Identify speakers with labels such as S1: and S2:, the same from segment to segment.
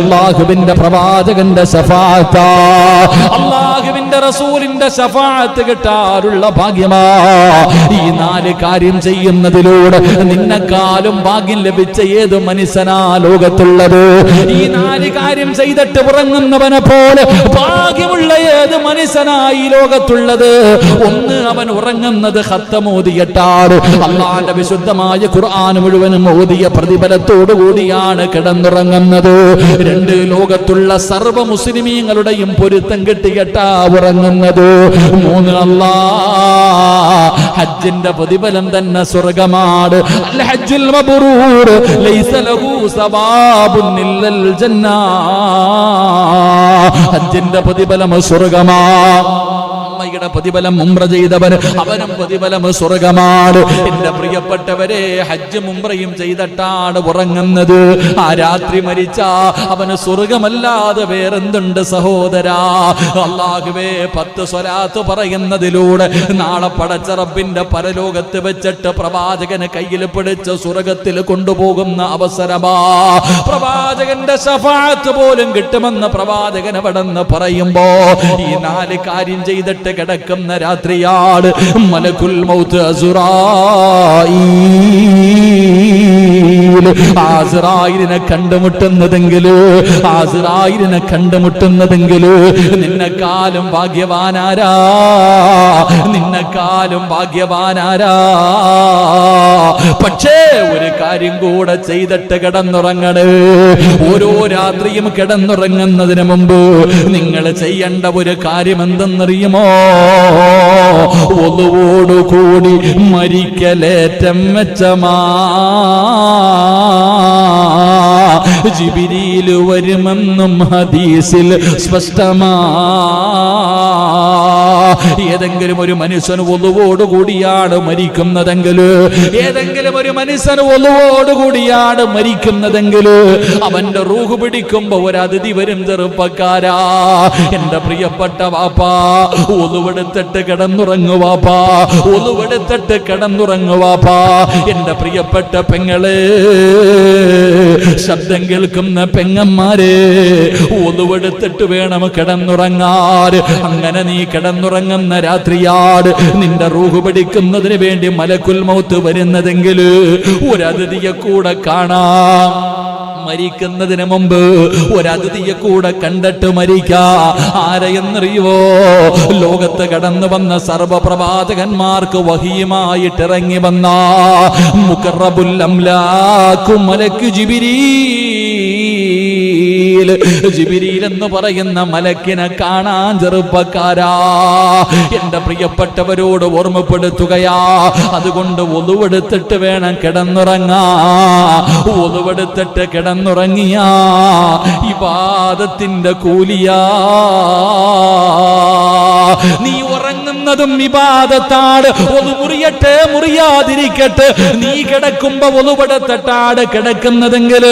S1: അള്ളാഹുവിന്റെ പ്രവാചകന്റെ ശഫാത്ത അള്ളാഹുവിന്റെ റസൂലിന്റെ ശഫാത്ത് കിട്ടാറുള്ള ഭാഗ്യമാ. ഈ നാല് കാര്യം ചെയ്യുന്നതിലൂടെ നിന്നെക്കാളും ഭാഗ്യം ലഭിച്ച ഏത് മനുഷ്യനാ ലോകത്തുള്ളത്? ഈ നാല് കാര്യം ചെയ്തിട്ട് ഉറങ്ങുന്നവനെ പോലെ ഭാഗ്യമുള്ള ഏത് മനുഷ്യനാ ഈ ലോകത്തുള്ളത്? ഒന്ന് അവൻ ഉറങ്ങുന്നത് ഹത്തമോദിയട്ടാട് അള്ളാന്റെ വിശുദ്ധമായ ഖുർആൻ മുഴുവനും ഓതിയ പ്രതിഫലത്തോടു കൂടിയാണ് കിടന്നുറങ്ങുന്നത്. രണ്ട് ലോകത്തുള്ള സർവ മുസ്ലിമീങ്ങളുടെയും പൊരുത്തം കിട്ടിയട്ടാ ഉറങ്ങുന്നത്. മൂന്ന് ഹജ്ജിന്റെ പ്രതിഫലം തന്നെ സ്വർഗമാണ് അൽ ഹജ്ജുൽ ലൈസ ലഹു ഇല്ലൽ ഹജ്ജിന്റെ പ്രതിഫലം സ്വർഗമാ അമ്മയുടെ പ്രതിഫലം ഉംറ ചെയ്തവൻ അവനും പ്രതിഫലം സ്വർഗമാണ്. എന്റെ പ്രിയപ്പെട്ടവരെ ഹജ്ജ് മുംറയും ചെയ്തിട്ടാണ് ഉറങ്ങുന്നത്. ആ രാത്രി മരിച്ച അവന് സ്വർഗമല്ലാതെ വേറെന്തുണ്ട് സഹോദരാ? അള്ളാഹുവേ പത്ത് സ്വലാത്ത് പറയുന്നതിലൂടെ നാളെ പടച്ചറബിന്റെ പരലോകത്ത് വെച്ചിട്ട് പ്രവാചകന് കയ്യിൽ പിടിച്ച് സ്വർഗത്തിൽ കൊണ്ടുപോകുന്ന അവസരമാ. പ്രവാചകന്റെ സഫാത്ത് പോലും കിട്ടുമെന്ന് പ്രവാചകൻ അവിടെ പറയുമ്പോ ഈ നാല് കാര്യം ചെയ്തിട്ട് കിടക്കുന്ന രാത്രിയാണ് മലകുൽ മൗത്ത് അസുറായി. ആസിറായിനെ കണ്ടുമുട്ടുന്നതെങ്കിൽ? ആസിറായിനെ കണ്ടുമുട്ടുന്നതെങ്കിൽ? നിന്നെക്കാലും ഭാഗ്യവാനാരാ? നിന്നെക്കാലും ഭാഗ്യവാനാരാ? പക്ഷേ ഒരു കാര്യം കൂടെ ചെയ്തിട്ട് കിടന്നുറങ്ങണേ. ഓരോ രാത്രിയും കിടന്നുറങ്ങുന്നതിന് മുമ്പ് നിങ്ങൾ ചെയ്യേണ്ട ഒരു കാര്യം എന്തെന്നറിയുമോ? ഒന്നുകൂടി മരിക്കലേറ്റം മെച്ചമാ. ജിബിരിയിൽ വരുമെന്നും ഹദീസിൽ സ്പഷ്ടമാ. ഏതെങ്കിലും ഒരു മനുഷ്യൻ കൂടിയാണ് മരിക്കുന്നതെങ്കിൽ ഏതെങ്കിലും ഒരു മനുഷ്യൻ കൂടിയാണ് മരിക്കുന്നതെങ്കിൽ അവന്റെ റൂഹ് പിടിക്കുമ്പോ ഒരു അതിഥി വരും ചെറുപ്പക്കാരാ. എന്റെ പ്രിയപ്പെട്ട വാപ്പാ കിടന്നുറങ്ങു വാപ്പാ. കിടന്നുറങ്ങുവാപ്പാ കിടന്നുറങ്ങു വാപ്പാ. എന്റെ പ്രിയപ്പെട്ട പെങ്ങളെ ശബ്ദം കേൾക്കുന്ന പെങ്ങന്മാരെ ഒന്നുവെടുത്തിട്ട് വേണം കിടന്നുറങ്ങാൻ. അങ്ങനെ നീ കിടന്നുറങ്ങുന്ന രാത്രിയാട് നിന്റെ റൂഹ് പിടിക്കുന്നതിന് വേണ്ടി മലക്കുൽ മൗത്ത് വരുന്നതെങ്കിൽ ഒരതിഥിയെ കൂടെ കാണാം. മരിക്കുന്നതിന് മുമ്പ് ഒരതിഥിയെ കൂടെ കണ്ടിട്ട് മരിക്കാ. ആരെയെന്നറിയുവോ ലോകത്ത് കടന്നു വന്ന സർവപ്രവാചകന്മാർക്ക് വഹിയുമായിട്ട് ഇറങ്ങി വന്ന മുക്കറബുല്ലംലാക്കും മലക്ക് ജിബിരീ ജിബിരിയിൽ എന്ന് പറയുന്ന മലക്കിനെ കാണാൻ ചെറുപ്പക്കാരാ. എന്റെ പ്രിയപ്പെട്ടവരോട് ഓർമ്മപ്പെടുത്തുകയാ. അതുകൊണ്ട് ഒതുവെടുത്തിട്ട് വേണം കിടന്നുറങ്ങാ ഒതുവെടുത്തിട്ട് കിടന്നുറങ്ങിയാ ഈ പാദത്തിന്റെ കൂലിയാ. നീ ഉറങ്ങുന്നതും വിവാദത്താണ് ഒന്ന് മുറിയട്ടെ മുറിയാതിരിക്കട്ടെ. നീ കിടക്കുമ്പോ ഒതുപെടുത്തട്ടാട് കിടക്കുന്നതെങ്കിൽ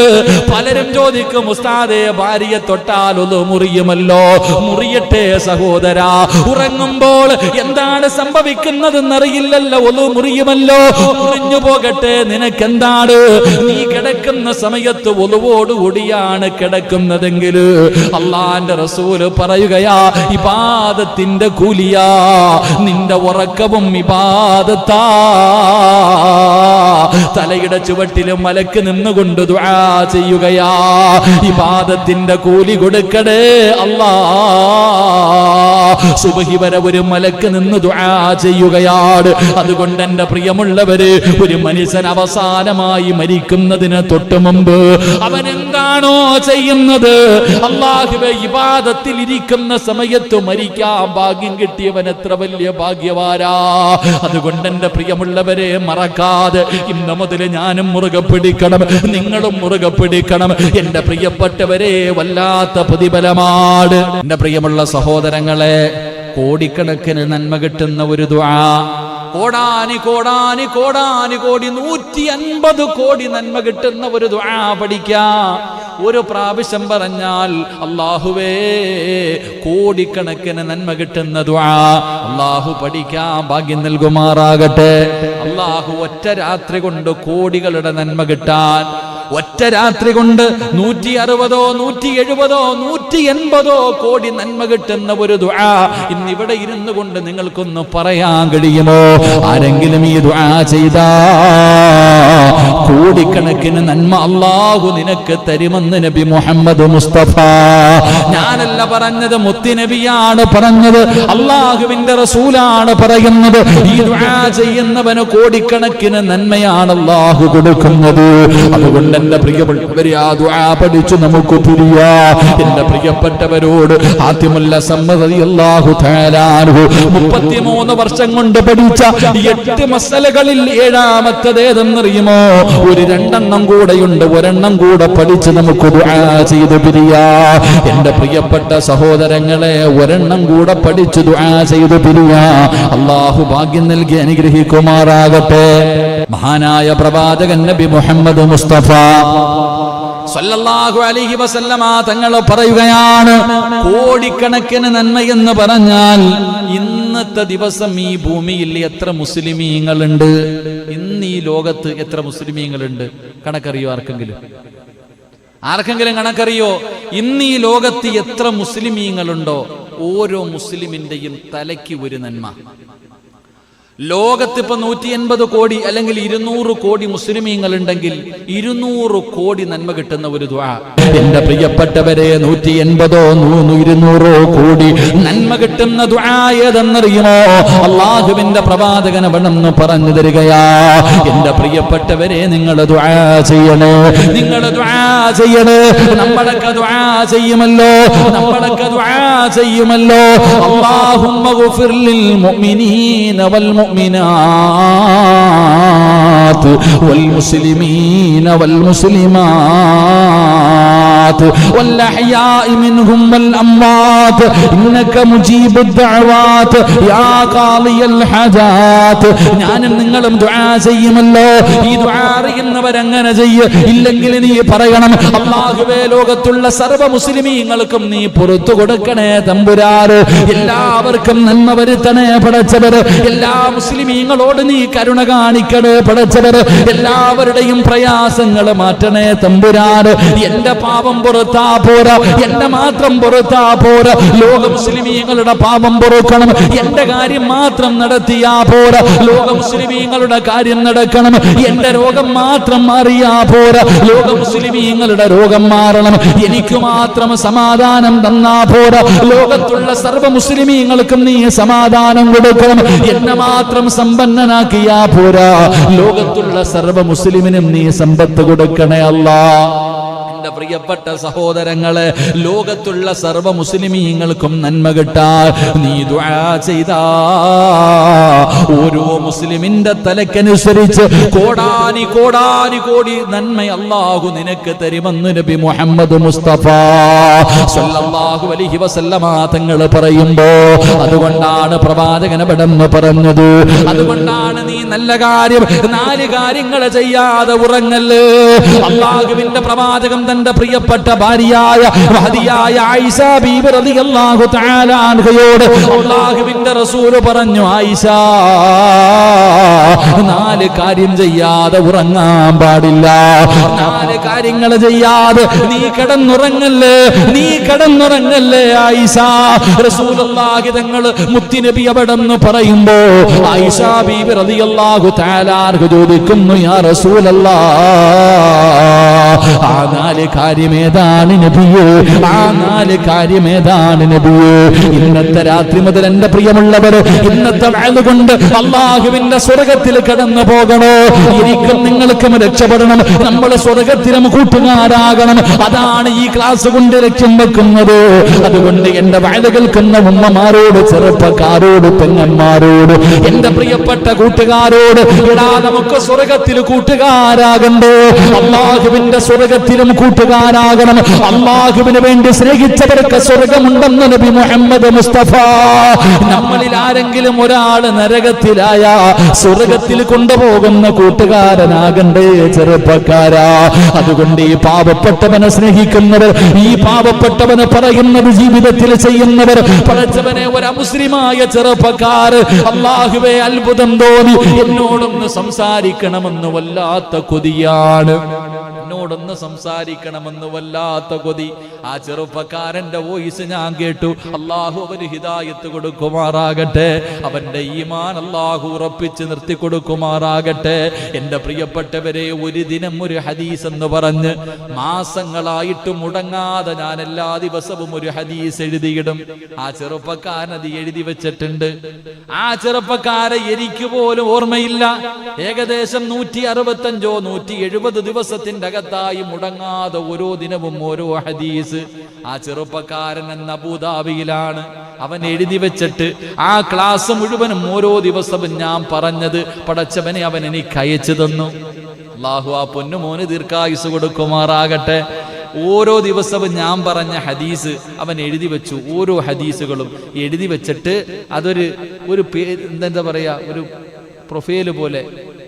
S1: പലരും ചോദിക്കും ഉസ്താദെ ഭാര്യയെ തൊട്ടാൽ ഒന്ന് മുറിയുമല്ലോ? മുറിയട്ടെ സഹോദര. ഉറങ്ങുമ്പോൾ എന്താണ് സംഭവിക്കുന്നതെന്നറിയില്ലല്ലോ ഒന്ന് മുറിയുമല്ലോ. മുറിഞ്ഞു പോകട്ടെ നിനക്കെന്താണ്? നീ കിടക്കുന്ന സമയത്ത് ഒലുവോടുകൂടിയാണ് കിടക്കുന്നതെങ്കിൽ അള്ളാന്റെ റസൂൽ പറയുകയാ ഇപാദത്തിന്റെ കൂലിയാ നിന്റെ ഉറക്കവും ഇബാദത്താ. തലയുടെ ചുവട്ടിലും മലക്ക് നിന്നുകൊണ്ട് ദുആ ചെയ്യുകയാ. ഇബാദത്തിന്റെ കൂലി കൊടുക്കടേ അല്ലാ. സുബഹി വരെ ഒരു മലക്ക് നിന്ന് ദുആ ചെയ്യുകയാണ്. അതുകൊണ്ട് എന്റെ പ്രിയമുള്ളവര് ഒരു മനുഷ്യൻ അവസാനമായി മരിക്കുന്നതിന് തൊട്ടു മുമ്പ് അവൻ എന്താണോ ചെയ്യുന്നത്? അള്ളാഹുവെ ഇബാദത്തിൽ ഇരിക്കുന്ന സമയത്ത് മരിക്കാൻ ഭാഗ്യം കിട്ടിയവൻ എത്ര വലിയ ഭാഗ്യവാരാ. അതുകൊണ്ട് എന്റെ പ്രിയമുള്ളവരെ മറക്കാതെ ഇന്ന് മുതൽ ഞാനും മുറുകെ പിടിക്കണം നിങ്ങളും മുറുകെ പിടിക്കണം. എന്റെ പ്രിയപ്പെട്ടവരെ വല്ലാത്ത പ്രതിഫലമാണ്. എന്റെ പ്രിയമുള്ള സഹോദരങ്ങളെ കോടിക്കണക്കിന് നന്മ കിട്ടുന്ന ഒരു ദ്വാ കോടാനി കോടാനി കോടാനി കോടി നൂറ്റി അൻപത് കോടി നന്മ കിട്ടുന്ന ഒരു ദ്വാ പഠിക്കാം. ഒരു പ്രാവശ്യം പറഞ്ഞാൽ അള്ളാഹുവേ കോടിക്കണക്കിന് നന്മ കിട്ടുന്ന ദുആ അള്ളാഹു പഠിക്കാൻ ഭാഗ്യം നൽകുമാറാകട്ടെ. അള്ളാഹു ഒറ്റ രാത്രി കൊണ്ട് കോടികളുടെ നന്മ കിട്ടാൻ ഒറ്റ രാത്രി കൊണ്ട് നൂറ്റി അറുപതോ നൂറ്റി എഴുപതോ നൂറ്റി എൺപതോ കോടി നന്മ കിട്ടുന്ന ഒരു ദുആ ഇന്ന് ഇവിടെ ഇരുന്നു കൊണ്ട് നിങ്ങൾക്കൊന്ന് പറയാൻ കഴിയുമോ? ആരെങ്കിലും ഈ ദുആ ചെയ്താ? കോടിക്കണക്കിന് നന്മ അള്ളാഹു നിനക്ക് തരുമെന്ന് നബി മുഹമ്മദ് മുസ്തഫ. ഞാനല്ല പറഞ്ഞത് മുത്തിനബിയാണ് പറഞ്ഞത്. അള്ളാഹുവിന്റെ റസൂലാണ് പറയുന്നത്. ഈ ചെയ്യുന്നവന് കോടിക്കണക്കിന് നന്മയാണ് അള്ളാഹു കൊടുക്കുന്നത്. അതുകൊണ്ട് എന്റെ പ്രിയപ്പെട്ടവരെ ആ ദുആ പഠിച്ചു നമുക്ക് തിരിയാ എന്റെ പ്രിയപ്പെട്ടവരോട് ആദ്യമല്ല സമ്മതി അല്ലാഹു തആലാഹു മുപ്പത്തിമൂന്ന് വർഷം കൊണ്ട് പഠിച്ച എട്ട് മസലകളിൽ ഏഴാമത്തത് ഏതെന്നറിയുമോ ഒരു രണ്ടെണ്ണം കൂടെയുണ്ട് ഒരെണ്ണം കൂടെ പഠിച്ച് നമുക്ക് ദുആ ചെയ്ത് പിരിയാ. എന്റെ പ്രിയപ്പെട്ട സഹോദരങ്ങളെ ഒരെണ്ണം കൂടെ പഠിച്ചു ദുആ ചെയ്ത് പിരിയാ. അള്ളാഹു ഭാഗ്യം നൽകി അനുഗ്രഹിക്കുമാറാകട്ടെ. മഹാനായ പ്രവാചകൻ നബി മുഹമ്മദ് മുസ്തഫ സല്ലല്ലാഹു അലൈഹി വസല്ലമ തങ്ങൾ പറയുകയാണ് കോടിക്കണക്കിന് നന്മ എന്ന് പറഞ്ഞാൽ ഇന്നത്തെ ദിവസം ഈ ഭൂമിയിൽ എത്ര മുസ്ലിമീങ്ങളുണ്ട്? ഇന്ന് ഈ ലോകത്ത് എത്ര മുസ്ലിമീങ്ങളുണ്ട്? കണക്കറിയോ ആർക്കെങ്കിലും? ആർക്കെങ്കിലും കണക്കറിയോ? ഇന്ന് ഈ ലോകത്ത് എത്ര മുസ്ലിമീങ്ങളുണ്ടോ? ഓരോ മുസ്ലിമിന്റെയും തലയ്ക്ക് ഒരു നന്മ. ലോകത്ത് ഇപ്പൊ നൂറ്റി എൺപത് കോടി അല്ലെങ്കിൽ ഇരുന്നൂറ് കോടി മുസ്ലിമീങ്ങൾ ഉണ്ടെങ്കിൽ ഇരുന്നൂറ് കോടി നന്മ കിട്ടുന്ന ഒരു എന്റെ പ്രിയപ്പെട്ടവരെ നൂറ്റി എൺപതോ നൂന്ന് ഇരുന്നൂറോ കോടി നന്മ കിട്ടുന്ന ദ്വാ ഏതെന്നറിയുമോ? അള്ളാഹുവിന്റെ പ്രവാചകന വേണമെന്ന് പറഞ്ഞു തരികയാ. എന്റെ പ്രിയപ്പെട്ടവരെ നിങ്ങൾ ചെയ്യണേ. നിങ്ങൾ ചെയ്യണേ. നമ്മളൊക്കെ ചെയ്യുമല്ലോ. നമ്മളൊക്കെ ചെയ്യുമല്ലോ. ലിൽ മുഅ്മിനീന വൽ മുഅ്മിനാത്ത് വൽ മുസ്ലിമീന വൽ والأحياء منهم والأموات إنك مجيب الدعوات ഇന്നക മുജീബുദ് الحاجات ഞാനും നിങ്ങളും ദുആ ചെയ്യുമല്ലോ. ഈ ദുആ അറിയുന്നവരങ്ങനെ ചെയ്യ. ഇല്ലെങ്കിൽ നീ പറയണം അള്ളാഹുവേ ലോകത്തുള്ള സർവ മുസ്ലിമീങ്ങൾക്കും നീ പുറത്തു കൊടുക്കണേ തമ്പുരാറ് എല്ലാവർക്കും നന്മ വരുത്തണേ പടച്ചവര്. എല്ലാ മുസ്ലിമീങ്ങളോട് നീ കരുണ കാണിക്കണേ പടച്ചവര്. എല്ലാവരുടെയും പ്രയാസങ്ങൾ മാറ്റണേ തമ്പുരാറ് എന്റെ പാപം പുറത്താ പോരാ. എന്റെ മാത്രം പുറത്താ പോരാ. ലോക മുസ്ലിമീങ്ങളുടെ പാപം പൊറുക്കണം. എന്റെ കാര്യം മാത്രം നടത്തിയാ പോരാ. ലോക മുസ്ലിമീങ്ങളുടെ കാര്യം നടക്കണം. എന്റെ രോഗം മാത്രം മാറിയാ പോരാ. ലോക മുസ്ലിമീങ്ങളുടെ രോഗം മാറണം. എനിക്ക് മാത്രം സമാധാനം തന്നാ പോരാ. ലോകത്തുള്ള സർവ മുസ്ലിമീങ്ങൾക്കും നീ സമാധാനം കൊടുക്കണം. എന്നെ മാത്രം സമ്പന്നനാക്കിയാ പോരാ. ലോകത്തുള്ള സർവ മുസ്ലിമിനും നീ സമ്പത്ത് കൊടുക്കണേ അല്ലാ. എന്റെ പ്രിയപ്പെട്ട സഹോദരങ്ങളെ ലോകത്തുള്ള സർവ മുസ്ലിമീങ്ങൾക്കും നന്മ കിട്ടാ നീ ചെയ്താ. ഓരോ മുസ്ലിമിന്റെ തലക്കനുസരിച്ച് കോടാനി കോടാനി കോടി നന്മ അള്ളാഹു നിനക്ക് തരുമെന്ന് നബി മുഹമ്മദ് മുസ്തഫ സല്ലല്ലാഹു അലൈഹി വസല്ലമ തങ്ങൾ പറയുമ്പോ അതുകൊണ്ടാണ് പ്രവാചകൻ പടന്ന് പറഞ്ഞത്. അതുകൊണ്ടാണ് നീ നല്ല കാര്യം നാല് കാര്യങ്ങൾ ചെയ്യാതെ ഉറങ്ങൽ. അള്ളാഹുവിന്റെ പ്രവാചകം തന്റെ പ്രിയപ്പെട്ട ഭാര്യയായ മഹതിയായ ആയിഷ ബീബി റളിയല്ലാഹു തആല അൻഹയോട് അല്ലാഹുവിന്റെ റസൂൽ പറഞ്ഞു ആയിഷ നാല് കാര്യം ചെയ്യാതെ ഉറങ്ങാൻ പാടില്ല. നാല് കാര്യങ്ങൾ ചെയ്യാതെ നീ കിടന്നുറങ്ങല്ലേ? നീ കിടന്നുറങ്ങല്ലേ ആയിഷ? റസൂലുള്ളാഹി തങ്ങൾ മുത്തിനബി അവിടെന്ന് പറയുമ്പോ ആയിഷ ബീബി റളിയല്ലാഹു തആല ചോദിക്കുന്നു യാ റസൂലല്ലാ ആ നാല് കാര്യം ഏതാണ് നബിയേ? ആ നാല് കാര്യമേതാണ് നബിയേ? ഇന്നത്തെ രാത്രി മുതൽ എന്റെ പ്രിയമുള്ളവർ ഇന്നത്തെ കൊണ്ട് അള്ളാഹുവിന്റെ സ്വർഗത്തിൽ കടന്നു പോകണോ? എനിക്കും നിങ്ങൾക്കും രക്ഷപ്പെടണം. നമ്മൾ സ്വർഗത്തിലും കൂട്ടുകാരാകണം. അതാണ് ഈ ക്ലാസ് കൊണ്ട് ലക്ഷ്യം വെക്കുന്നത്. അതുകൊണ്ട് എന്റെ കേൾക്കുന്ന ഉമ്മമാരോട് ചെറുപ്പക്കാരോട് പെങ്ങന്മാരോട് എന്റെ പ്രിയപ്പെട്ട കൂട്ടുകാരോട് എടാ നമുക്ക് സ്വർഗത്തിൽ കൂട്ടുകാരാകണ്ടേ? അള്ളാഹുവിന്റെ സ്വർഗത്തിലും കൂട്ടുകാരാകണം. അള്ളാഹുവിന് വേണ്ടി സ്നേഹിച്ചവർക്ക് സ്വർഗമുണ്ടെന്ന് നബി മുഹമ്മദ് മുസ്തഫ. നമ്മളിൽ ആരെങ്കിലും ഒരാൾ നരകത്തിലായ സ്വർഗത്തിൽ കൊണ്ടുപോകുന്ന കൂട്ടുകാരനാകണ്ടേ ചെറുപ്പക്കാരാ. അതുകൊണ്ട് ഈ പാവപ്പെട്ടവനെ സ്നേഹിക്കുന്നവർ ഈ പാവപ്പെട്ടവന് പറയുന്നത് ജീവിതത്തിൽ ചെയ്യുന്നവർ പഠിച്ചവനെ ഒരു അമുസ്ലിമായ ചെറുപ്പക്കാർ അള്ളാഹുവെ അത്ഭുതം തോന്നി എന്നോടൊന്ന് സംസാരിക്കണമെന്ന് വല്ലാത്ത കൊതിയാണ്. എന്നോട് അവനോടൊന്ന് സംസാരിക്കണമെന്ന് വല്ലാത്ത കൊതി. ആ ചെറുപ്പക്കാരന്റെ വോയിസ് ഞാൻ കേട്ടു. അള്ളാഹു അവന് ഹിതായത്ത് കൊടുക്കുമാറാകട്ടെ. അവന്റെ ഈമാൻ അള്ളാഹു ഉറപ്പിച്ച് നിർത്തി കൊടുക്കുമാറാകട്ടെ. എന്റെ പ്രിയപ്പെട്ടവരെ ഒരു ദിനം ഒരു ഹദീസ് എന്ന് പറഞ്ഞ് മാസങ്ങളായിട്ട് മുടങ്ങാതെ ഞാൻ എല്ലാ ദിവസവും ഒരു ഹദീസ് എഴുതിയിടും. ആ ചെറുപ്പക്കാരൻ അത് എഴുതി വെച്ചിട്ടുണ്ട്. ആ ചെറുപ്പക്കാരെ എനിക്ക് പോലും ഓർമ്മയില്ല. ഏകദേശം നൂറ്റി അറുപത്തഞ്ചോ നൂറ്റി എഴുപത് ദിവസത്തിന്റെ അകത്തായി മുടങ്ങാതെ ഓരോ ദിനവും ഓരോ ഹദീസ്. ആ ചെറുപ്പക്കാരൻ എന്ന അബൂദാബിയിലാണ്. അവൻ എഴുതി വെച്ചിട്ട് ആ ക്ലാസ് മുഴുവനും ഓരോ ദിവസവും ഞാൻ പറഞ്ഞത് പടച്ചവനെ അവൻ എനിക്ക് അയച്ചു തന്നു. അള്ളാഹു ആ പൊന്നുമോന് ദീർഘായുസ് കൊടുക്കുമാറാകട്ടെ. ഓരോ ദിവസവും ഞാൻ പറഞ്ഞ ഹദീസ് അവൻ എഴുതി വെച്ചു. ഓരോ ഹദീസുകളും എഴുതി വെച്ചിട്ട് അതൊരു ഒരു പേര് എന്താ പറയാ ഒരു പ്രൊഫൈൽ പോലെ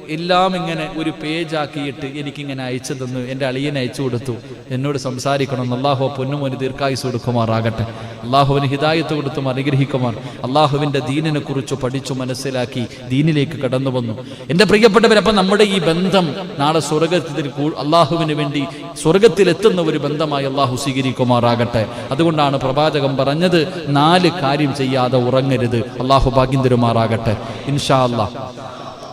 S1: എല്ലാം ഇങ്ങനെ ഒരു പേജ് ആക്കിയിട്ട് എനിക്കിങ്ങനെ അയച്ചു തന്നു. എന്റെ അളിയൻ അയച്ചു കൊടുത്തു. എന്നോട് സംസാരിക്കണം. അള്ളാഹു പൊന്നുമോന് ദീർഘായുസ് കൊടുക്കുമാറാകട്ടെ. അള്ളാഹുവിന് ഹിതായത്ത് കൊടുത്തും അനുഗ്രഹിക്കുമാർ. അള്ളാഹുവിന്റെ ദീനിനെ കുറിച്ച് പഠിച്ചു മനസ്സിലാക്കി ദീനിലേക്ക് കടന്നു വന്നു. എന്റെ പ്രിയപ്പെട്ടവർ അപ്പം നമ്മുടെ ഈ ബന്ധം നാളെ സ്വർഗത്തിൽ അള്ളാഹുവിന് വേണ്ടി സ്വർഗത്തിലെത്തുന്ന ഒരു ബന്ധമായി അള്ളാഹു സ്വീകരിക്കുമാറാകട്ടെ. അതുകൊണ്ടാണ് പ്രവാചകം പറഞ്ഞത് നാല് കാര്യം ചെയ്യാതെ ഉറങ്ങരുത്. അള്ളാഹു ഭാഗ്യം തരുമാറാകട്ടെ. ഇൻഷാ അള്ളാഹ്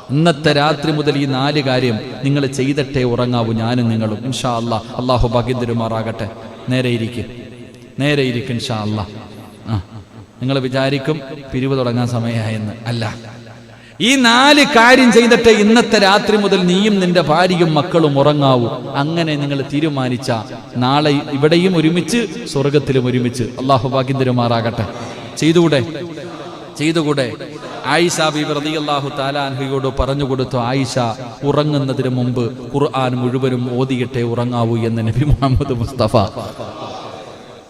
S1: ഇന്നത്തെ രാത്രി മുതൽ ഈ നാല് കാര്യം നിങ്ങൾ ചെയ്തിട്ടേ ഉറങ്ങാവൂ ഞാനും നിങ്ങളും. ഇൻഷാ അല്ലാ അള്ളാഹു ഭാഗ്യം തരുമാറാകട്ടെ നേരെ ഇരിക്കും. നേരെ ഇരിക്കും ഇൻഷാ അല്ലാ നിങ്ങൾ വിചാരിക്കും പിരിവ് തുടങ്ങാൻ സമയമായെന്ന്. അല്ല. ഈ നാല് കാര്യം ചെയ്തിട്ട് ഇന്നത്തെ രാത്രി മുതൽ നീയും നിന്റെ ഭാര്യയും മക്കളും ഉറങ്ങാവൂ. അങ്ങനെ നിങ്ങൾ തീരുമാനിച്ച നാളെ ഇവിടെയും ഒരുമിച്ച് സ്വർഗത്തിലും ഒരുമിച്ച്. അള്ളാഹു ഭാഗ്യം തരുമാറാകട്ടെ ചെയ്തുകൂടെ? ചെയ്തുകൂടെ? ആയിഷ റളിയല്ലാഹു താലാൻഹയോട് പറഞ്ഞു കൊടുത്തു ആയിഷ ഉറങ്ങുന്നതിന് മുമ്പ് ഖുർആൻ മുഴുവനും ഓതിയിട്ടേ ഉറങ്ങാവൂ എന്ന് നബി മുഹമ്മദ് മുസ്തഫ.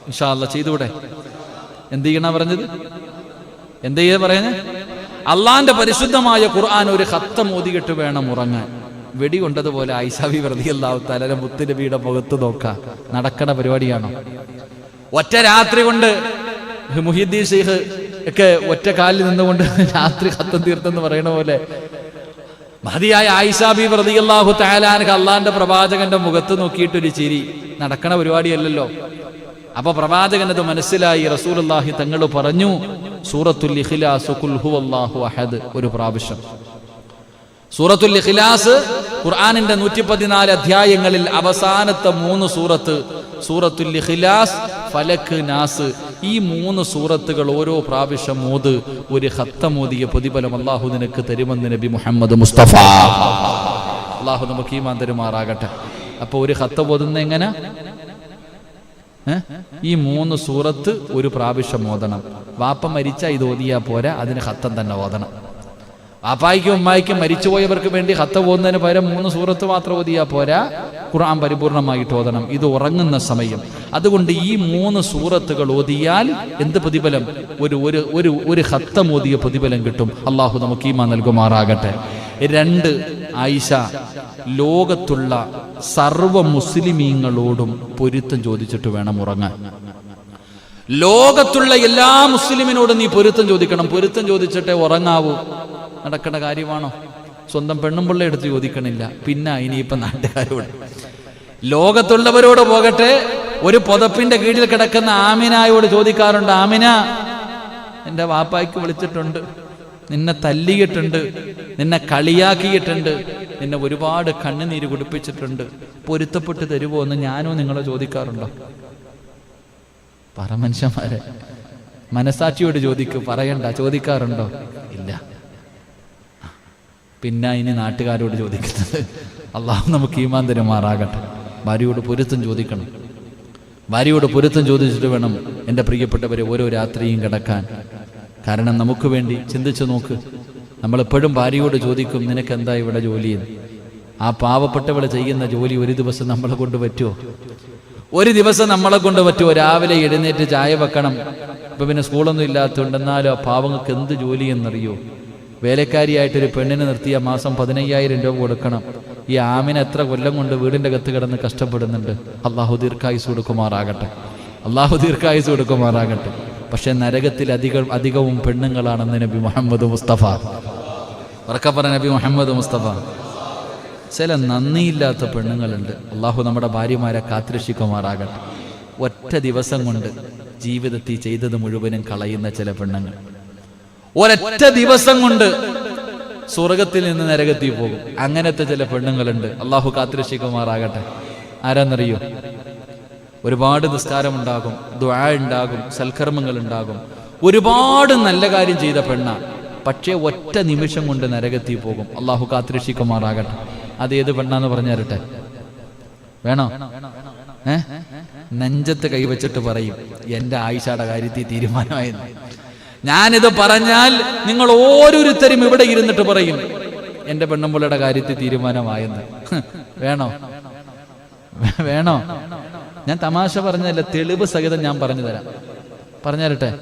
S1: ഇൻഷാ അല്ലാ ചെയ്തുകൂടെ? എന്ത് ചെയ്യണ പറഞ്ഞത്? എന്ത് ചെയ്യ പറയുന്നത് അള്ളാന്റെ പരിശുദ്ധമായ ഖുർആൻ ഒരു ഹത്തം ഓതിയിട്ട് വേണം ഉറങ്ങാൻ. വെടി കൊണ്ടതുപോലെ ഐസാബി റളിയല്ലാഹു താല മുത്തുനബിയുടെ മുഖത്ത് നോക്കാം. നടക്കണ പരിപാടിയാണോ? ഒറ്റ രാത്രി കൊണ്ട് മുഹിദ്ദീൻ ഷെയ്ഖ് ഒക്കെ ഒറ്റ കാലിൽ നിന്നുകൊണ്ട് രാത്രി ഹത്തം തീർത്തെന്ന് പറയണ പോലെ. മതിയായ ആയിഷാബി പ്രതിയല്ലാഹു താലാനക്ക് അള്ളാന്റെ പ്രവാചകന്റെ മുഖത്ത് നോക്കിയിട്ടൊരു ചിരി. നടക്കണ പരിപാടിയല്ലല്ലോ. അപ്പൊ പ്രവാചകൻ അത് മനസ്സിലായി. റസൂലുള്ളാഹി തങ്ങൾ പറഞ്ഞു സൂറത്തുൽ ഇഖ്ലാസ് അഹദ് ഒരു പ്രാവശ്യം. സൂറത്തുൽ ഇഖ്ലാസ് ഖുർആനിന്റെ നൂറ്റി പതിനാല് അധ്യായങ്ങളിൽ അവസാനത്തെ മൂന്ന് സൂറത്ത് സൂറത്തുൽ ഇഖ്ലാസ് ഫലക്ക് നാസ്. ഈ മൂന്ന് സൂറത്തുകൾ ഓരോ പ്രാവശ്യം ഓത് ഒരു ഹത്തമോദിയ പ്രതിഫലം അള്ളാഹു നിനക്ക് തരുമെന്ന് നബി മുഹമ്മദ് മുസ്തഫ. അള്ളാഹു നമുക്ക് ഈ തരുമാറാകട്ടെ. അപ്പൊ ഒരു ഹത്ത ഓതുന്ന എങ്ങനെ? ഈ മൂന്ന് സൂറത്ത് ഒരു പ്രാവശ്യം ഓതണം വാപ്പ മരിച്ച ഇത് ഓതിയാ പോരാ അതിന് ഹത്തം തന്നെ ഓതണം. വാപ്പായിക്കും ഉമ്മായിക്കും മരിച്ചുപോയവർക്ക് വേണ്ടി ഹത്ത പോകുന്നതിന് പകരം മൂന്ന് സൂറത്ത് മാത്രം ഒതിയാ പോരാ. ഖുർആൻ പരിപൂർണമായിട്ട് ഓതണം. ഇത് ഉറങ്ങുന്ന സമയം. അതുകൊണ്ട് ഈ മൂന്ന് സൂറത്തുകൾ ഓതിയാൽ എന്ത് പ്രതിഫലം? ഒരു ഒരു ഒരു ഒരു ഹത്തം ഓതിയ പ്രതിഫലം കിട്ടും. അള്ളാഹു നമുക്ക് ഈമാ നൽകുമാറാകട്ടെ. രണ്ട് ആയിഷ ലോകത്തുള്ള സർവ മുസ്ലിമീങ്ങളോടും പൊരുത്തം ചോദിച്ചിട്ട് വേണം ഉറങ്ങാൻ. ലോകത്തുള്ള എല്ലാ മുസ്ലിമിനോടും നീ പൊരുത്തം ചോദിക്കണം. പൊരുത്തം ചോദിച്ചിട്ടേ ഉറങ്ങാവൂ. നടക്കേണ്ട കാര്യമാണോ? സ്വന്തം പെണ്ണും പിള്ള എടുത്ത് ചോദിക്കണില്ല. പിന്നെ ഇനിയിപ്പം നാട്ടുകാരോട്. ലോകത്തുള്ളവരോട് പോകട്ടെ. ഒരു പുതപ്പിന്റെ കീഴിൽ കിടക്കുന്ന ആമിനായോട് ചോദിക്കാറുണ്ട് ആമിന എന്റെ വാപ്പായ്ക്ക് വിളിച്ചിട്ടുണ്ട്. നിന്നെ തല്ലിയിട്ടുണ്ട്. നിന്നെ കളിയാക്കിയിട്ടുണ്ട്. നിന്നെ ഒരുപാട് കണ്ണുനീര് കുടിപ്പിച്ചിട്ടുണ്ട്. പൊരുത്തപ്പെട്ട് തരുമോ എന്ന് ഞാനോ നിങ്ങളെ ചോദിക്കാറുണ്ടോ? പറ മനുഷ്യന്മാരെ. മനസാക്ഷിയോട് ചോദിക്കൂ പറയണ്ട ചോദിക്കാറുണ്ടോ? പിന്നെ ഇനി നാട്ടുകാരോട് ചോദിക്കുന്നത് അള്ളാഹു നമുക്ക് ഈമാൻ തരുമാറാകട്ടെ. ഭാര്യയോട് പൊരുത്തം ചോദിക്കണം. ഭാര്യയോട് പൊരുത്തം ചോദിച്ചിട്ട് വേണം എന്റെ പ്രിയപ്പെട്ടവരെ ഓരോ രാത്രിയും കിടക്കാൻ. കാരണം നമുക്ക് വേണ്ടി ചിന്തിച്ചു നോക്ക്. നമ്മളെപ്പോഴും ഭാര്യയോട് ചോദിക്കും നിനക്ക് എന്താ ഇവിടെ ജോലി? ആ പാവപ്പെട്ടവൾ ചെയ്യുന്ന ജോലി ഒരു ദിവസം നമ്മളെ കൊണ്ട് പറ്റുമോ ഒരു ദിവസം നമ്മളെ കൊണ്ട് പറ്റുമോ രാവിലെ എഴുന്നേറ്റ് ചായ വെക്കണം. ഇപ്പൊ പിന്നെ സ്കൂളൊന്നും ഇല്ലാത്തതുകൊണ്ട് എന്നാലും ആ പാവങ്ങൾക്ക് എന്ത് ജോലി എന്നറിയോ? വേലക്കാരിയായിട്ടൊരു പെണ്ണിനെ നിർത്തിയ മാസം പതിനയ്യായിരം രൂപ കൊടുക്കണം. ഈ ആമിന് എത്ര കൊല്ലം കൊണ്ട് വീടിന്റെ കത്ത് കിടന്ന് കഷ്ടപ്പെടുന്നുണ്ട്. അള്ളാഹു ദീർഘായുസ് കൊടുക്കുമാറാകട്ടെ. അള്ളാഹു ദീർഘായുസ് കൊടുക്കുമാറാകട്ടെ. പക്ഷെ നരകത്തിൽ അധികം അധികവും പെണ്ണുങ്ങളാണെന്ന് നബി മുഹമ്മദ് മുസ്തഫ. ഉറക്കപ്പറ നബി മുഹമ്മദ് മുസ്തഫ. ചില നന്ദിയില്ലാത്ത പെണ്ണുങ്ങളുണ്ട്. അള്ളാഹു നമ്മുടെ ഭാര്യമാരെ കാത്തിരക്ഷിക്കുമാറാകട്ടെ. ഒറ്റ ദിവസം കൊണ്ട് ജീവിതത്തിൽ ചെയ്തത് മുഴുവനും കളയുന്ന ചില പെണ്ണുങ്ങൾ. ഒരൊറ്റ ദിവസം കൊണ്ട് സ്വർഗത്തിൽ നിന്ന് നരകത്തിൽ പോകും. അങ്ങനത്തെ ചില പെണ്ണുങ്ങളുണ്ട്. അള്ളാഹു കാത്തിരക്ഷിക്കുമാറാകട്ടെ. ആരാന്നറിയോ? ഒരുപാട് നിസ്കാരം ഉണ്ടാകും ദ്വാ ഉണ്ടാകും സൽക്കർമ്മങ്ങൾ ഉണ്ടാകും ഒരുപാട് നല്ല കാര്യം ചെയ്ത പെണ്ണ. പക്ഷേ ഒറ്റ നിമിഷം കൊണ്ട് നരകത്തിൽ പോകും. അള്ളാഹു കാത്തിരക്ഷിക്കുമാറാകട്ടെ. അത് ഏത് പെണ്ണാന്ന് പറഞ്ഞു തരട്ടെ വേണോ? ഏഹ് നെഞ്ചത്ത് കൈവച്ചിട്ട് പറയും എന്റെ ആയിഷയുടെ കാര്യത്തിൽ തീരുമാനമായെന്ന്. ഞാനിത് പറഞ്ഞാൽ നിങ്ങൾ ഓരോരുത്തരും ഇവിടെ ഇരുന്നിട്ട് പറയും എന്റെ പെണ്ണുമ്പിള്ളയുടെ കാര്യത്തിൽ തീരുമാനമായെന്ന്. വേണോ? വേണോ? ഞാൻ തമാശ പറഞ്ഞതല്ല തെളിവ് സഹിതം ഞാൻ പറഞ്ഞു തരാം. പറഞ്ഞരട്ടെ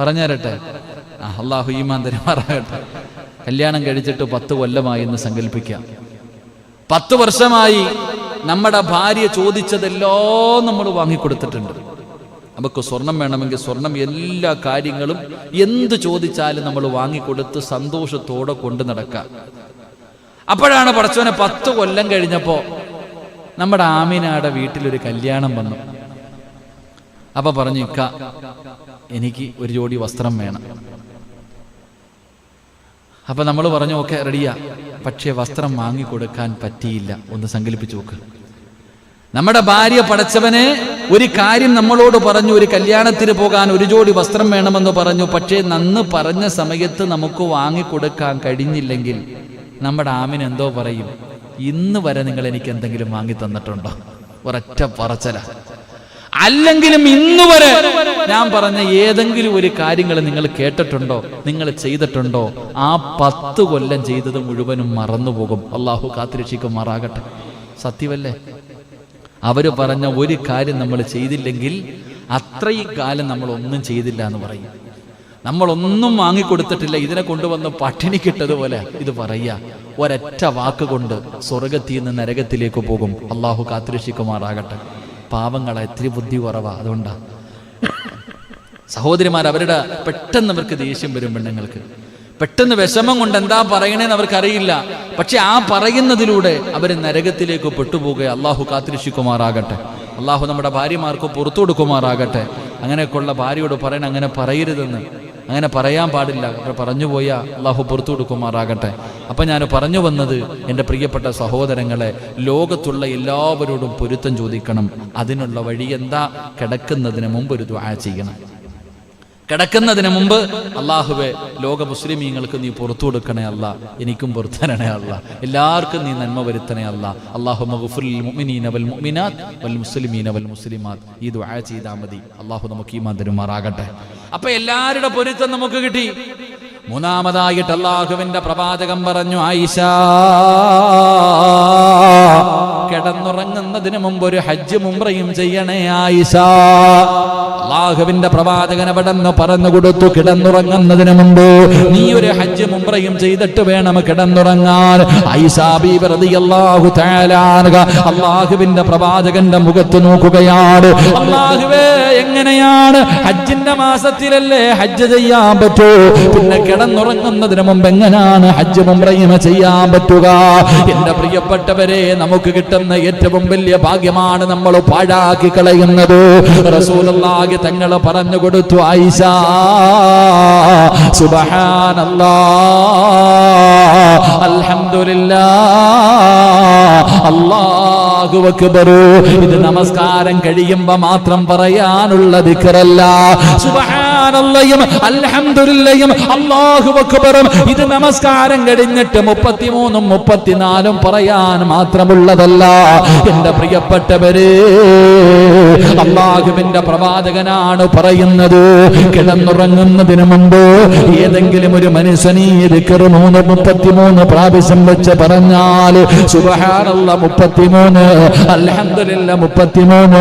S1: പറഞ്ഞരട്ടെ പറഞ്ഞു അള്ളാഹു ഈമാൻ തരുമാറാകട്ടെ. കല്യാണം കഴിച്ചിട്ട് പത്ത് കൊല്ലമായി എന്ന് സങ്കല്പിക്കാം. പത്ത് വർഷമായി നമ്മുടെ ഭാര്യ ചോദിച്ചതെല്ലാം നമ്മൾ വാങ്ങിക്കൊടുത്തിട്ടുണ്ട്. നമുക്ക് സ്വർണം വേണമെങ്കിൽ സ്വർണം എല്ലാ കാര്യങ്ങളും എന്ത് ചോദിച്ചാലും നമ്മൾ വാങ്ങിക്കൊടുത്ത് സന്തോഷത്തോടെ കൊണ്ടു നടക്കാം അപ്പോഴാണ് പടച്ചവനെ പത്ത് കൊല്ലം കഴിഞ്ഞപ്പോ നമ്മുടെ ആമിനയുടെ വീട്ടിലൊരു കല്യാണം വന്നു. അപ്പൊ പറഞ്ഞു ഇക്ക എനിക്ക് ഒരു ജോഡി വസ്ത്രം വേണം. അപ്പൊ നമ്മൾ പറഞ്ഞു ഓക്കെ റെഡിയാ. പക്ഷേ വസ്ത്രം വാങ്ങിക്കൊടുക്കാൻ പറ്റിയില്ല. ഒന്ന് സങ്കല്പിച്ചു നോക്ക്. നമ്മുടെ ഭാര്യ പടച്ചവനെ ഒരു കാര്യം നമ്മളോട് പറഞ്ഞു ഒരു കല്യാണത്തിന് പോകാൻ ഒരു ജോഡി വസ്ത്രം വേണമെന്ന് പറഞ്ഞു പക്ഷേ നന്ന് പറഞ്ഞ സമയത്ത് നമുക്ക് വാങ്ങിക്കൊടുക്കാൻ കഴിഞ്ഞില്ലെങ്കിൽ നമ്മുടെ ആമിന് എന്തോ പറയും ഇന്ന് വരെ നിങ്ങൾ എനിക്ക് എന്തെങ്കിലും വാങ്ങി തന്നിട്ടുണ്ടോ? ഒരൊറ്റ പറച്ചല. അല്ലെങ്കിലും ഇന്ന് വരെ ഞാൻ പറഞ്ഞ ഏതെങ്കിലും ഒരു കാര്യങ്ങൾ നിങ്ങൾ കേട്ടിട്ടുണ്ടോ നിങ്ങൾ ചെയ്തിട്ടുണ്ടോ ആ പത്ത് കൊല്ലം ചെയ്തത് മുഴുവനും മറന്നുപോകും. അള്ളാഹു കാത്തിരക്ഷിക്കുമാറാകട്ടെ. സത്യമല്ലേ അവർ പറഞ്ഞ ഒരു കാര്യം നമ്മൾ ചെയ്തില്ലെങ്കിൽ അത്രയും കാലം നമ്മൾ ഒന്നും ചെയ്തില്ല എന്ന് പറയും. നമ്മളൊന്നും വാങ്ങിക്കൊടുത്തിട്ടില്ല. ഇതിനെ കൊണ്ടുവന്ന് പട്ടിണി കിട്ടതുപോലെ ഇത് പറയുക. ഒരൊറ്റ വാക്ക് കൊണ്ട് സ്വർഗത്തിൽ നിന്ന് നരകത്തിലേക്ക് പോകും. അള്ളാഹു കാത്തിരക്ഷിക്കുമാറാകട്ടെ. പാവങ്ങളെ ഇത്തിരി ബുദ്ധി കുറവാ അതുകൊണ്ടാണ് സഹോദരിമാർ അവരുടെ പെട്ടെന്ന് അവർക്ക് ദേഷ്യം വരും പെണ്ണുങ്ങൾക്ക്. പെട്ടെന്ന് വിഷമം കൊണ്ട് എന്താ പറയണേന്ന് അവർക്കറിയില്ല. പക്ഷെ ആ പറയുന്നതിലൂടെ അവർ നരകത്തിലേക്ക് പെട്ടുപോകുക അള്ളാഹു കാത്തിരക്ഷിക്കുമാറാകട്ടെ. അള്ളാഹു നമ്മുടെ ഭാര്യമാർക്ക് പുറത്തു കൊടുക്കുമാറാകട്ടെ. അങ്ങനെയൊക്കെയുള്ള ഭാര്യയോട് പറയണം അങ്ങനെ പറയരുതെന്ന്. അങ്ങനെ പറയാൻ പാടില്ല. പറഞ്ഞു പോയാൽ അള്ളാഹു പുറത്തു കൊടുക്കുമാറാകട്ടെ. അപ്പം ഞാൻ പറഞ്ഞു വന്നത് എന്റെ പ്രിയപ്പെട്ട സഹോദരങ്ങളെ ലോകത്തുള്ള എല്ലാവരോടും പൊരുത്തം ചോദിക്കണം. അതിനുള്ള വഴി എന്താ? കിടക്കുന്നതിന് മുമ്പ് ഒരു ദ്വാ ചെയ്യണം. കിടക്കുന്നതിന് മുമ്പ് അള്ളാഹുവെ ലോക മുസ്ലിമീങ്ങൾക്ക് നീ പുറത്തു കൊടുക്കണേ അല്ല എനിക്കും പുറത്തരണേ അല്ല എല്ലാവർക്കും നീ നന്മ വരുത്തണേ അല്ല. അള്ളാഹു വൽ മുഅ്മിനാത്ത് വൽ മുസ്ലിമീന വൽ മുസ്ലിമാത്ത്. ഈ ദുആ ചെയ്താൽ മതി. അള്ളാഹു നമുക്ക് ഈ തരുമാറാകട്ടെ അപ്പൊ എല്ലാവരുടെ പൊരുത്തം നമുക്ക് കിട്ടി. മൂന്നാമതായിട്ട് അള്ളാഹുവിന്റെ പ്രവാചകം പറഞ്ഞു ആയിഷ കിടന്നുറങ്ങുന്നതിന് മുമ്പ് ഒരു ഹജ്ജ് മുംറയും ചെയ്യണേ ആയിഷ. അള്ളാഹുവിന്റെ പ്രവാചകൻ അവിടെ നിന്ന് പറഞ്ഞു കൊടുത്തു കിടന്നുറങ്ങുന്നതിന് മുമ്പ്. നീ ഒരു ഹജ്ജ് മുംബ്രയും ചെയ്തിട്ട് വേണം കിടന്നുറങ്ങാൻ. അള്ളാഹുവിന്റെ പ്രവാചകന്റെ മുഖത്ത് നോക്കുകയാണ്. അള്ളാഹുവേ എങ്ങനെയാണ്? ഹജ്ജിന്റെ മാസത്തിലല്ലേ ഹജ്ജ് ചെയ്യാൻ പറ്റൂ? പിന്നെ കിടന്നുറങ്ങുന്നതിന് മുമ്പ് എങ്ങനെയാണ് ഹജ്ജ് മുംബ്രയും ചെയ്യാൻ പറ്റുക? എന്റെ പ്രിയപ്പെട്ടവരെ നമുക്ക് കിട്ടുന്ന ഏറ്റവും വലിയ ഭാഗ്യമാണ് നമ്മൾ പാഴാക്കി കളയുന്നത്. റസൂലുള്ളാഹി തങ്ങൾ പറഞ്ഞു കൊടുത്തു ആയിഷ സുബഹാനല്ലാ അൽഹംദുലില്ലാ. അല്ലാഹു അക്ബറു. ഇത് നമസ്കാരം കഴിയുമ്പോ മാത്രം പറയാനുള്ള ദിക്കറല്ല. സുബ്ഹാനല്ലയും അൽഹംദുലില്ലയും അല്ലാഹു അക്ബറും. ഇത് നമസ്കാരം കഴിഞ്ഞിട്ട് മുപ്പത്തിമൂന്നും മുപ്പത്തിനാലും പറയാൻ മാത്രമുള്ളതല്ല. എന്റെ പ്രിയപ്പെട്ടവരെ അള്ളാഹുവിന്റെ പ്രവാചകനാണ് പറയുന്നത്. കിടന്നുറങ്ങുന്നതിന് മുമ്പ് ഏതെങ്കിലും ഒരു മനുഷ്യനീ ദിക്കറ് മൂന്ന് മുപ്പത്തിമൂന്ന് പ്രാവശ്യം വെച്ച് പറഞ്ഞാൽ സുബഹാനല്ല മുപ്പത്തിമൂന്ന് അൽഹംദുലില്ല മുപ്പത്തിമൂന്ന്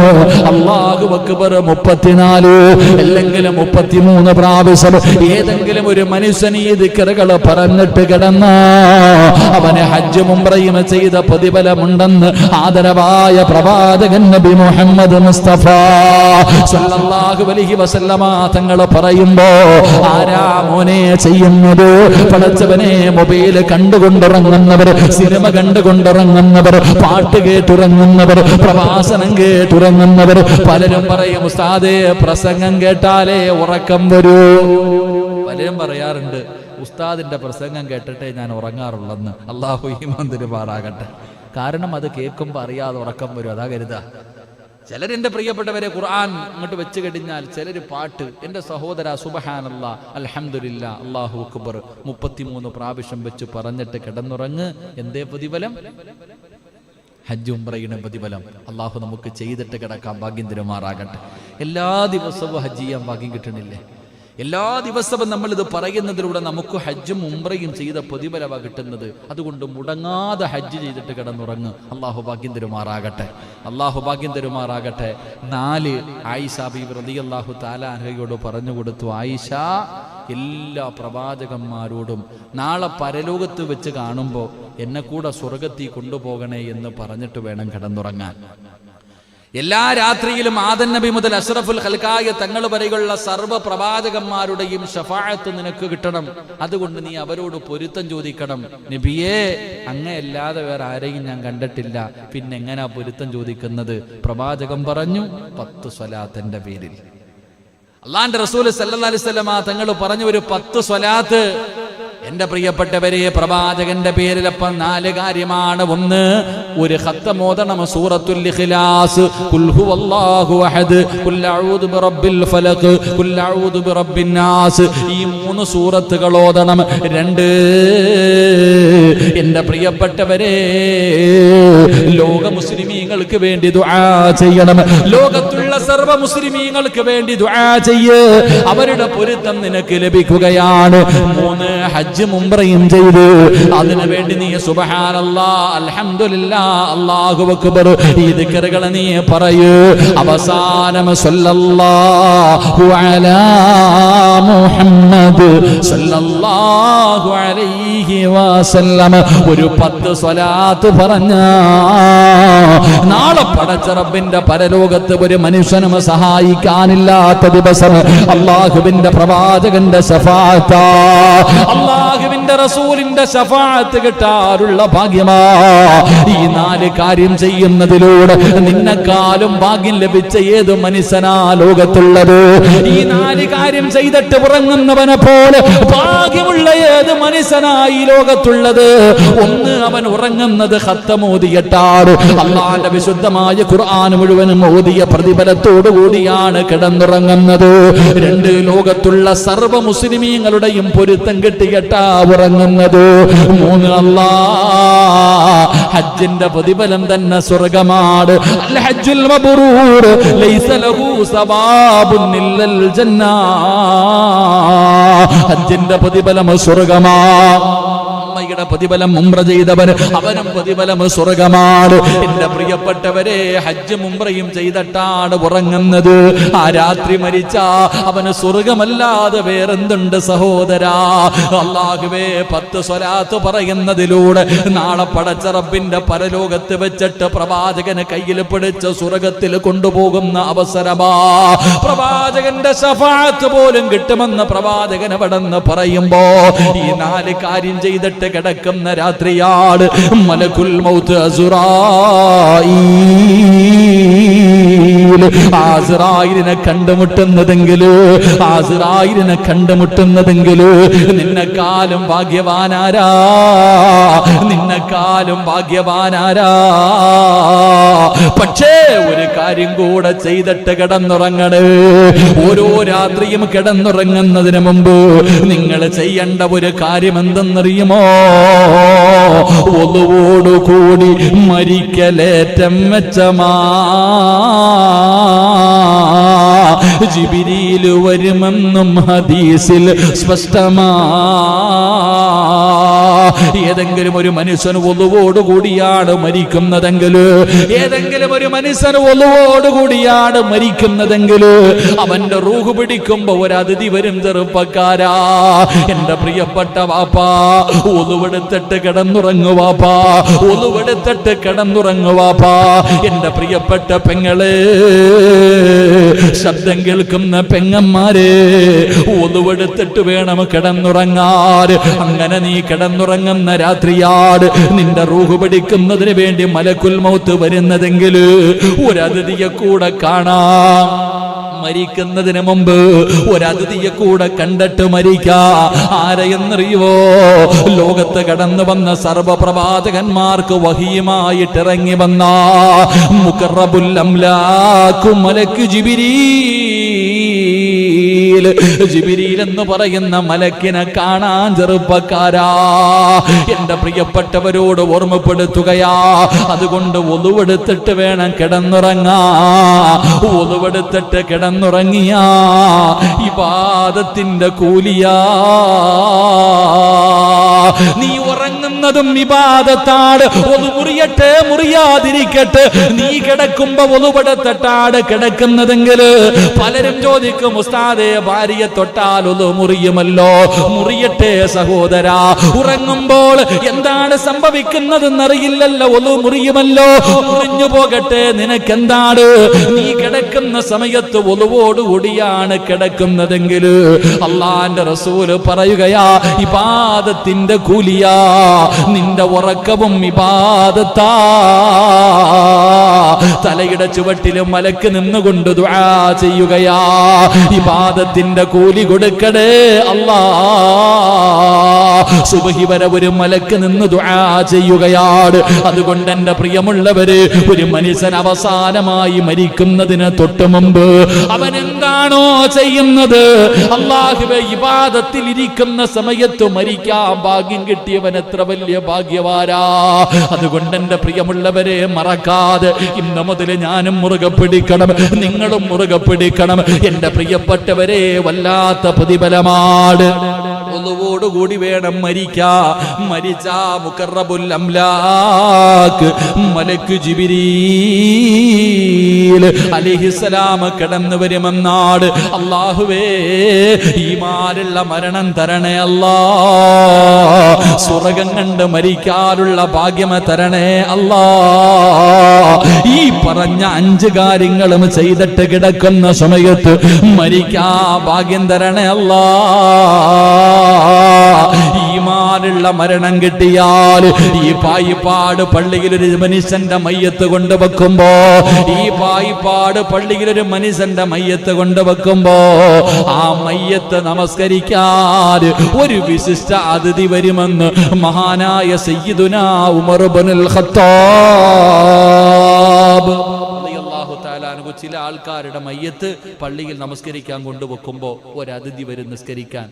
S1: അള്ളാഹു അക്ബർ മുപ്പത്തിനാല് അല്ലെങ്കിൽ മുപ്പത്തി മുപ്പത്തിമൂന്ന് പ്രാവശ്യം ഏതെങ്കിലും ഒരു മനുഷ്യൻ ഈ ദിക്കറുകൾ പറഞ്ഞിട്ട് കിടന്ന അവന് ഹജ്ജ് മുംബ്രയും ചെയ്ത പ്രതിഫലമുണ്ടെന്ന് ആദരവായ പ്രവാചകൻ നബി മുഹമ്മദ് മുസ്തഫ സല്ലല്ലാഹു അലൈഹി വസല്ലമ തങ്ങൾ പറയുമ്പോ ആരാ മോനെ ചെയ്യുന്നത്? പടച്ചവനെ മൊബൈൽ കണ്ടുകൊണ്ടിറങ്ങുന്നവർ സിനിമ കണ്ടുകൊണ്ടിറങ്ങുന്നവർ പാട്ട് കേട്ടുറങ്ങുന്നവർ പ്രവാസനം കേട്ടുറങ്ങുന്നവർ പലരും പറയും ഉസ്താദേ പ്രസംഗം കേട്ടാലേ ഉറക്കം വരൂ. പലരും പറയാറുണ്ട് ഉസ്താദിന്റെ പ്രസംഗം കേട്ടിട്ടേ ഞാൻ ഉറങ്ങാറുള്ളെന്ന്. അള്ളാഹു പാടാകട്ടെ. കാരണം അത് കേൾക്കുമ്പോൾ അറിയാതെ ഉറക്കം വരും അതാ കരുതാ. ചിലരെന്റെ പ്രിയപ്പെട്ടവരെ ഖുർആൻ അങ്ങോട്ട് വെച്ച് കഴിഞ്ഞാൽ ചിലർ പാട്ട് എന്റെ സഹോദര സുബഹാനല്ല അലഹമില്ല അള്ളാഹു അക്ബർ മുപ്പത്തിമൂന്ന് പ്രാവശ്യം വെച്ച് പറഞ്ഞിട്ട് കിടന്നുറങ്ങ് എന്തേ പ്രതിഫലം? ഹജ്ജ് ഉംറയുടെ പ്രതിഫലം. അള്ളാഹു നമുക്ക് ചെയ്തിട്ട് കിടക്കാൻ ഭാഗ്യം തരുമാറാകട്ടെ. എല്ലാ ദിവസവും ഹജ്ജ് ചെയ്യാൻ ഭാഗ്യം കിട്ടണില്ലേ? എല്ലാ ദിവസവും നമ്മൾ ഇത് പറയുന്നതിലൂടെ നമുക്ക് ഹജ്ജും ഉംറയും ചെയ്ത പ്രതിഫലവ കിട്ടുന്നത്. അതുകൊണ്ട് മുടങ്ങാതെ ഹജ്ജ് ചെയ്തിട്ട് കിടന്നുറങ്ങ്. അള്ളാഹു ഭാഗ്യം തരുമാറാകട്ടെ. അള്ളാഹു ഭാഗ്യം തരുമാറാകട്ടെ. നാല് ആയിഷ ബീബ് റതി അള്ളാഹു താലാഹയോട് പറഞ്ഞു കൊടുത്തു. ആയിഷ എല്ലാ പ്രവാചകന്മാരോടും നാളെ പരലോകത്ത് വെച്ച് കാണുമ്പോൾ എന്നെ കൂടെ സ്വർഗത്തിൽ കൊണ്ടുപോകണേ എന്ന് പറഞ്ഞിട്ട് വേണം കിടന്നുറങ്ങാൻ. എല്ലാ രാത്രിയിലും ആദൻ നബി മുതൽ അഷ്റഫുൽ ഹൽക്കായ തങ്ങൾ വരെയുള്ള സർവ പ്രവാചകന്മാരുടെയും ഷഫായത്ത് നിനക്ക് കിട്ടണം. അതുകൊണ്ട് നീ അവരോട് പൊരുത്തം ചോദിക്കണം. നബിയേ അങ്ങയല്ലാതെ വേറെ ആരെയും ഞാൻ കണ്ടിട്ടില്ല. പിന്നെ എങ്ങനാ പൊരുത്തം ചോദിക്കുന്നത്? പ്രവാചകം പറഞ്ഞു പത്ത് സ്വലാത്തിന്റെ പേരിൽ. അള്ളാന്റെ റസൂൽ സല്ലല്ലാഹു അലൈഹി വസല്ലമ തങ്ങൾ പറഞ്ഞു ഒരു പത്ത് സ്വലാത്ത് എന്റെ പ്രിയപ്പെട്ടവരെ പ്രവാചകന്റെ പേരിൽ അപ്പം നാല് കാര്യമാണ്. ഒന്ന് ഒരു ഹത്തമോദണം സൂറത്തുൽ ഇഖ്ലാസ്. ഖുൽ ഹുവല്ലാഹു അഹദ് ഖുൽ അഊദു ബിറബ്ബിൽ ഫലഖ് ഖുൽ അഊദു ബിറബ്ബിൻ നാസ്. ഈ മൂന്ന് സൂറത്തുകൾ ഓതണം. രണ്ട് എന്റെ പ്രിയപ്പെട്ടവരെ ലോക മുസ്ലിമീങ്ങൾക്ക് വേണ്ടി ദുആ ചെയ്യണം. ലോകത്തുള്ള സർവ മുസ്ലിമീങ്ങൾക്ക് വേണ്ടി ദുആ ചെയ്യ്. അവരുടെ പൊരുത്തം നിനക്ക് ലഭിക്കുകയാണ്. മൂന്ന് ഹജ്ജ് മുംബ്രയും ചെയ്ത്. അതിനു വേണ്ടി നീ സുബഹാനല്ലാ അൽഹംദുലില്ലാ അല്ലാഹു അക്ബർ. ഈ ദിക്റുകളെ നീ പറയൂ. അവസാനം സല്ലല്ലാഹു അലാ മുഹമ്മദ് സല്ലല്ലാഹു അലൈഹി വസല്ലം. ഒരു പത്ത് സ്വലാത്ത് പറഞ്ഞ നാളെ പടച്ച റബ്ബിന്റെ പരലോകത്ത് ഒരു മനുഷ്യനും സഹായിക്കാനില്ലാത്ത ദിവസം അള്ളാഹുവിന്റെ പ്രവാചകന്റെ റസൂലിന്റെ ശഫാത്ത് കിട്ടാറുള്ള ഭാഗ്യമാ. ഈ നാല് കാര്യം ചെയ്യുന്നതിലൂടെ നിന്നെക്കാളും ഭാഗ്യം ലഭിച്ച ഏത് മനുഷ്യനാ ലോകത്തുള്ളത്? ഈ നാല് കാര്യം ചെയ്തിട്ട് ഉറങ്ങുന്നവനെ പോലെ ഭാഗ്യമുള്ള ഏത് മനുഷ്യനായി ലോകത്തുള്ളത്? ഒന്ന് അവൻ ഉറങ്ങുന്നത് ഹത്തമോദിയട്ടാറ് അള്ളാന്റെ വിശുദ്ധമായ ഖുർആൻ മുഴുവനും ഓതിയ പ്രതിഫലത്തോടു കൂടിയാണ് കിടന്നുറങ്ങുന്നത്. രണ്ട് ലോകത്തുള്ള സർവ മുസ്ലിമീങ്ങളുടെയും പൊരുത്തം കിട്ടിയട്ടാ ഉറങ്ങുന്നത്. മൂന്ന് അല്ലാ ഹജ്ജിന്റെ പ്രതിഫലം തന്നെ സ്വർഗമാണ് ഹജ്ജുൽ ലൈസ ലഹു ഇല്ലൽ ജന്ന. ഹജ്ജിന്റെ പ്രതിഫലം സ്വർഗമാ അമ്മയുടെ പ്രതിഫലം മുംറ ചെയ്തവൻ അവനും പ്രതിഫലം സ്വർഗമാണ്. എന്റെ പ്രിയപ്പെട്ടവരെ ഹജ്ജ് മുംറയും ചെയ്തിട്ടാണ് ഉറങ്ങുന്നത്. ആ രാത്രി മരിച്ച അവന് സ്വർഗമല്ലാതെ വേറെന്തുണ്ട് സഹോദരാ? അള്ളാഹുവേ പത്ത് സ്വലാത്ത് പറയുന്നതിലൂടെ നാളെ പടച്ച റബ്ബിന്റെ പരലോകത്ത് വെച്ചിട്ട് പ്രവാചകന് കയ്യിൽ പിടിച്ച് സ്വർഗത്തിൽ കൊണ്ടുപോകുന്ന അവസരമാ. പ്രവാചകന്റെ പോലും കിട്ടുമെന്ന് പ്രവാചകൻ അവിടെ പറയുമ്പോ ഈ നാല് കാര്യം ചെയ്തിട്ട് കിടക്കുന്ന രാത്രിയാണ് മലക്കുൽ മൗത്ത് ആസുറായിനെ കണ്ടുമുട്ടുന്നതെങ്കിൽ? ആസുറായിനെ കണ്ടുമുട്ടുന്നതെങ്കിൽ? നിന്നെക്കാലും ഭാഗ്യവാനാരാ? നിന്നെക്കാലും ഭാഗ്യവാനാരാ? പക്ഷേ ഒരു കാര്യം കൂടെ ചെയ്തിട്ട് കിടന്നുറങ്ങണ്. ഓരോ രാത്രിയും കിടന്നുറങ്ങുന്നതിന് മുമ്പ് നിങ്ങൾ ചെയ്യേണ്ട ഒരു കാര്യം എന്തെന്നറിയുമോ? ഒതുവോടുകൂടി മരിക്കലേറ്റം മെച്ചമാ. ജിബിരിയിൽ വരുമെന്നും ഹദീസിൽ സ്പഷ്ടമാ ഏതെങ്കിലും ഒരു മനുഷ്യൻ ഒലുവോടുകൂടിയാണ് കൂടിയാണ് മരിക്കുന്നതെങ്കിൽ ഏതെങ്കിലും ഒരു മനുഷ്യൻ ഒലുവോടുകൂടിയാണ് കൂടിയാണ് മരിക്കുന്നതെങ്കിൽ അവന്റെ റൂഹ് പിടിക്കുമ്പോ ഒരു അതിഥി വരും ചെറുപ്പക്കാരാ. എന്റെ പ്രിയപ്പെട്ട വാപ്പാ ഒലുവെടുത്തിട്ട് കിടന്നുറങ്ങു വാപ്പാ. കിടന്നുറങ്ങുവാപ്പാ കിടന്നുറങ്ങു വാപ്പാ. എന്റെ പ്രിയപ്പെട്ട പെങ്ങളെ ശബ്ദം കേൾക്കുന്ന പെങ്ങന്മാരെ ഒലുവെടുത്തിട്ട് വേണം കിടന്നുറങ്ങാൻ. അങ്ങനെ നീ കിടന്നുറങ്ങുന്ന രാത്രിയാട് നിന്റെ റൂഹ് പിടിക്കുന്നതിന് വേണ്ടി മലക്കുൽ മൗത്ത് വരുന്നതെങ്കിൽ ഒരതിഥിയെ കൂടെ കാണാം. മരിക്കുന്നതിന് മുമ്പ് ഒരതിഥിയെ കൂടെ കണ്ടിട്ട് മരിക്കാ. ആരെയെന്നറിയുവോ? ലോകത്ത് കടന്നു വന്ന സർവപ്രവാചകന്മാർക്ക് വഹിയുമായിട്ട് ഇറങ്ങി വന്ന. മുഖറബുൽ അംലാക്കു മലക്ക് ജിബിരീ ജിബിരിയിൽ എന്ന് പറയുന്ന മലക്കിനെ കാണാൻ ചെറുപ്പക്കാരാ. എന്റെ പ്രിയപ്പെട്ടവരോട് ഓർമ്മപ്പെടുത്തുകയാ. അതുകൊണ്ട് ഒതുവെടുത്തിട്ട് വേണം കിടന്നുറങ്ങാ ഒതുവെടുത്തിട്ട് കിടന്നുറങ്ങിയാ പാദത്തിന്റെ കൂലിയാ. നീ ഉറങ്ങുന്നതും വിവാദത്താണ് ഒന്ന് മുറിയട്ടെ മുറിയാതിരിക്കട്ടെ. നീ കിടക്കുമ്പോ ഒതുപെടുത്തട്ടാട് കിടക്കുന്നതെങ്കിൽ പലരും ചോദിക്കും ഉസ്താദെ ഭാര്യയെ തൊട്ടാൽ ഒന്ന് മുറിയുമല്ലോ മുറിയട്ടെ സഹോദര. ഉറങ്ങുമ്പോൾ എന്താണ് സംഭവിക്കുന്നതെന്നറിയില്ലല്ലോ ഒന്ന് മുറിയുമല്ലോ മുറിഞ്ഞു പോകട്ടെ നിനക്കെന്താണ്? നീ കിടക്കുന്ന സമയത്ത് ഒലുവോടുകൂടിയാണ് കിടക്കുന്നതെങ്കിൽ അള്ളാന്റെ റസൂൽ പറയുകയാ ഇബാദത്തിന്റെ കൂലിയാ നിന്റെ ഉറക്കവും ഇബാദത്താ. തലയുടെ ചുവട്ടിലും മലക്ക് നിന്നുകൊണ്ട് ദുആ ചെയ്യുകയാ. ഇബാദത്തിന്റെ കൂലി കൊടുക്കടേ അല്ലാ. സുബഹി വരെ ഒരു മലക്ക് നിന്ന് ദുആ ചെയ്യുകയാണ്. അതുകൊണ്ട് എന്റെ പ്രിയമുള്ളവര് ഒരു മനുഷ്യൻ അവസാനമായി മരിക്കുന്നതിന് തൊട്ട് മുമ്പ് അവൻ എന്താണോ ചെയ്യുന്നത്? അള്ളാഹുവെ ഇബാദത്തിൽ ഇരിക്കുന്ന സമയത്ത് മരിക്കാൻ ഭാഗ്യം കിട്ടിയവൻ എത്ര വലിയ ഭാഗ്യവാരാ അതുകൊണ്ട് എന്റെ പ്രിയമുള്ളവരെ മറക്കാതെ ഇന്ന് മുതൽ ഞാനും മുറുകെ പിടിക്കണം നിങ്ങളും മുറുകെ പിടിക്കണം. എന്റെ പ്രിയപ്പെട്ടവരെ വല്ലാത്ത പ്രതിഫലമാണ്. ഒന്നുവോടുകൂടി വേണം മരിക്കാ. മരിച്ചാ മുക്കറബുൽ അംലാക്ക് മലക്ക് ജിബിരീൽ അലിഹിസലാം കടന്നു വരുമെന്നാട് അള്ളാഹുവേ ഈമാനുള്ള മരണം തരണേ അല്ലാ. സ്വർഗം കണ്ട് മരിക്കാനുള്ള ഭാഗ്യമ തരണേ അല്ലാ. ഈ പറഞ്ഞ അഞ്ച് കാര്യങ്ങളും ചെയ്തിട്ട് കിടക്കുന്ന സമയത്ത് മരിക്കാ ഭാഗ്യം തരണേ അല്ലാ. ഈമാനുള്ള മരണം കിട്ടിയാൽ ഈ പായിപ്പാട് പള്ളിയിൽ ഒരു മനുഷ്യന്റെ മയ്യത്ത് കൊണ്ടുവെക്കുമ്പോ ഈ പായിപ്പാട് പള്ളിയിൽ ഒരു മനുഷ്യന്റെ മയ്യത്ത് കൊണ്ടുവെക്കുമ്പോ ആ മയ്യത്ത് നമസ്കരിക്കാൻ ഒരു വിശിഷ്ട അതിഥി വരുമെന്ന് മഹാനായ സയ്യിദുന ഉമർ ഖത്താബ് ചില ആൾക്കാരുടെ മയ്യത്ത് പള്ളിയിൽ നമസ്കരിക്കാൻ കൊണ്ടുവെക്കുമ്പോൾ ഒരതിഥി വരും നിസ്കരിക്കാൻ.